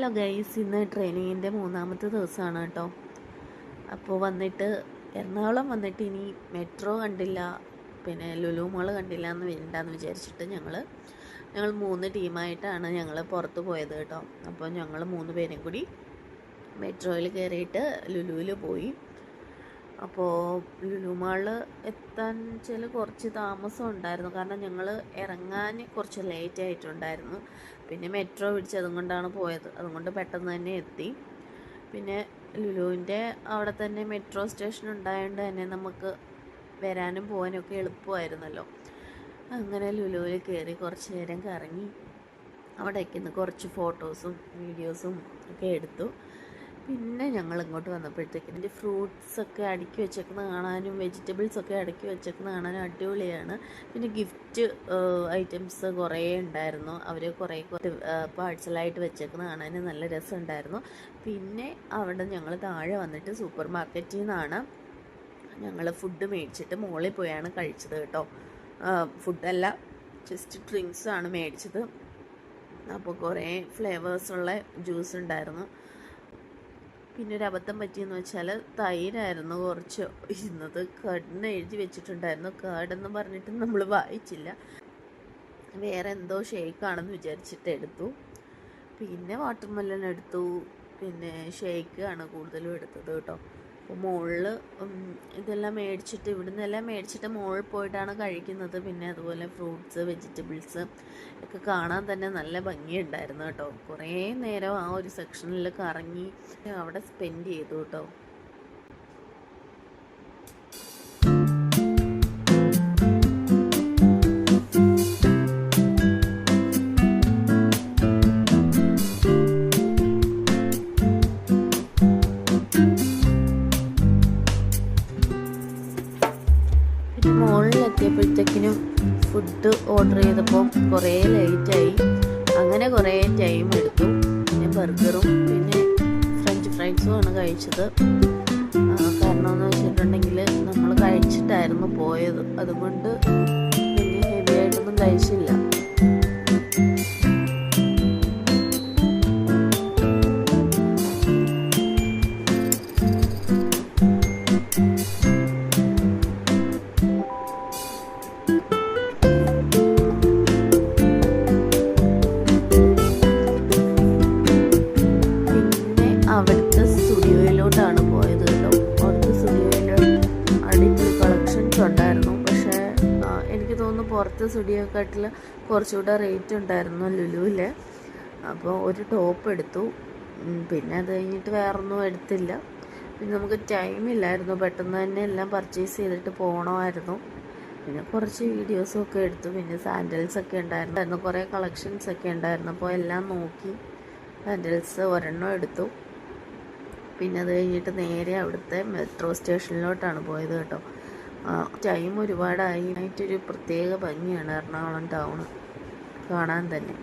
Hello guys ഇന്ന് ട്രെയിനിങ്ങിന്റെ മൂന്നാമത്തെ ദിവസമാണ് കേട്ടോ. അപ്പോൾ വന്നിട്ട് എറണാകുളം വന്നിട്ട് ഇനി മെട്രോ കണ്ടില്ല പിന്നെ ലുലു മോൾ കണ്ടില്ല എന്ന് വരണ്ടെന്ന് വിചാരിച്ചിട്ട് ഞങ്ങൾ ഞങ്ങൾ മൂന്ന് ടീമായിട്ടാണ് ഞങ്ങൾ പുറത്ത് പോയത് കേട്ടോ. അപ്പോൾ ഞങ്ങൾ മൂന്ന് പേരും കൂടി മെട്രോയിൽ കയറിയിട്ട് ലുലുവിൽ പോയി. അപ്പോൾ ലുലു മാൾ എത്താൻ ചില കുറച്ച് താമസം ഉണ്ടായിരുന്നു. കാരണം ഞങ്ങൾ ഇറങ്ങാൻ കുറച്ച് ലേറ്റ് ആയിട്ടുണ്ടായിരുന്നു. പിന്നെ മെട്രോ പിടിച്ച് അതുകൊണ്ടാണ് പോയത്. അതുകൊണ്ട് പെട്ടെന്ന് തന്നെ എത്തി. പിന്നെ ലുലുവിന്റെ അവിടെ തന്നെ മെട്രോ സ്റ്റേഷൻ ഉണ്ടായതുകൊണ്ട് തന്നെ നമുക്ക് വരാനും പോകാനൊക്കെ എളുപ്പമായിരുന്നല്ലോ. അങ്ങനെ ലുലുവിൽ കയറി കുറച്ച് നേരം കറങ്ങി. അവിടേക്ക് നിന്ന് കുറച്ച് ഫോട്ടോസും വീഡിയോസും ഒക്കെ എടുത്തു. പിന്നെ ഞങ്ങൾ ഇങ്ങോട്ട് വന്നപ്പോഴത്തേക്കും എന്റെ ഫ്രൂട്ട്സ് ഒക്കെ അടുക്കി വെച്ചേക്കുന്ന കാണാനും വെജിറ്റബിൾസ് ഒക്കെ അടുക്കി വെച്ചേക്കുന്ന കാണാനും അടിപൊളിയാണ്. പിന്നെ ഗിഫ്റ്റ് ഐറ്റംസ് കുറേ ഉണ്ടായിരുന്നു. അവർ കുറേ പാഴ്സലായിട്ട് വെച്ചേക്കുന്ന കാണാനും നല്ല രസമുണ്ടായിരുന്നു. പിന്നെ അവിടെ ഞങ്ങൾ താഴെ വന്നിട്ട് സൂപ്പർ മാർക്കറ്റിൽ നിന്നാണ് ഞങ്ങൾ ഫുഡ് മേടിച്ചിട്ട് മുകളിൽ പോയാണ് കഴിച്ചത് കേട്ടോ. ഫുഡല്ല ജസ്റ്റ് ഡ്രിങ്ക്സ് ആണ് മേടിച്ചത്. അപ്പോൾ കുറേ ഫ്ലേവേഴ്സുള്ള ജ്യൂസ് ഉണ്ടായിരുന്നു. പിന്നെ ഒരു അബദ്ധം പറ്റിയെന്ന് വെച്ചാൽ തൈരായിരുന്നു കുറച്ച്. ഇരുന്നത് കടന്ന് എഴുതി വെച്ചിട്ടുണ്ടായിരുന്നു. കാടെന്ന് പറഞ്ഞിട്ട് നമ്മൾ വായിച്ചില്ല. വേറെ എന്തോ ഷേക്കാണെന്ന് വിചാരിച്ചിട്ട് എടുത്തു. പിന്നെ വാട്ടർമെല്ലൻ എടുത്തു. പിന്നെ ഷേക്കാണ് കൂടുതലും എടുത്തത് കേട്ടോ. അപ്പോൾ മുകളിൽ ഇതെല്ലാം മേടിച്ചിട്ട് ഇവിടുന്ന് എല്ലാം മേടിച്ചിട്ട് മുകളിൽ പോയിട്ടാണ് കഴിക്കുന്നത്. പിന്നെ അതുപോലെ ഫ്രൂട്ട്സ് വെജിറ്റബിൾസ് ഒക്കെ കാണാൻ തന്നെ നല്ല ഭംഗിയുണ്ടായിരുന്നു കേട്ടോ. കുറേ നേരം ആ ഒരു സെക്ഷനിൽ കറങ്ങി അവിടെ സ്പെൻഡ് ചെയ്തു കേട്ടോ. പിന്നെ മുകളിലെത്തിയപ്പോഴത്തേക്കിനും ഫുഡ് ഓർഡർ ചെയ്തപ്പോൾ കുറേ ലേറ്റായി അങ്ങനെ കുറേ ടൈം എടുത്തു. പിന്നെ ബർഗറും പിന്നെ ഫ്രഞ്ച് ഫ്രൈസും ആണ് കഴിച്ചത്. കാരണം എന്ന് വെച്ചിട്ടുണ്ടെങ്കിൽ നമ്മൾ കഴിച്ചിട്ടായിരുന്നു പോയത്. അതുകൊണ്ട് വലിയ ഹെവി ആയിട്ടൊന്നും കഴിച്ചില്ല. പുറത്തെ സ്റ്റുഡിയോക്കാട്ടിൽ കുറച്ചുകൂടെ റേറ്റ് ഉണ്ടായിരുന്നു ലുലുവിൽ അപ്പോൾ ഒരു ടോപ്പ് എടുത്തു. പിന്നെ അത് കഴിഞ്ഞിട്ട് വേറൊന്നും എടുത്തില്ല. പിന്നെ നമുക്ക് ടൈമില്ലായിരുന്നു പെട്ടെന്ന് തന്നെ എല്ലാം പർച്ചേസ് ചെയ്തിട്ട് പോകണമായിരുന്നു പിന്നെ കുറച്ച് വീഡിയോസും ഒക്കെ എടുത്തു. പിന്നെ സാൻഡൽസ് ഒക്കെ ഉണ്ടായിരുന്നു. കുറേ കളക്ഷൻസ് ഒക്കെ ഉണ്ടായിരുന്നു. അപ്പോൾ എല്ലാം നോക്കി സാൻഡൽസ് ഒരെണ്ണം എടുത്തു. പിന്നെ അത് കഴിഞ്ഞിട്ട് നേരെ അവിടുത്തെ മെട്രോ സ്റ്റേഷനിലോട്ടാണ് പോയത് കേട്ടോ. ടൈം ഒരുപാടായി. ആയിട്ടൊരു പ്രത്യേക ഭംഗിയാണ് എറണാകുളം ടൗൺ കാണാൻ തന്നെ.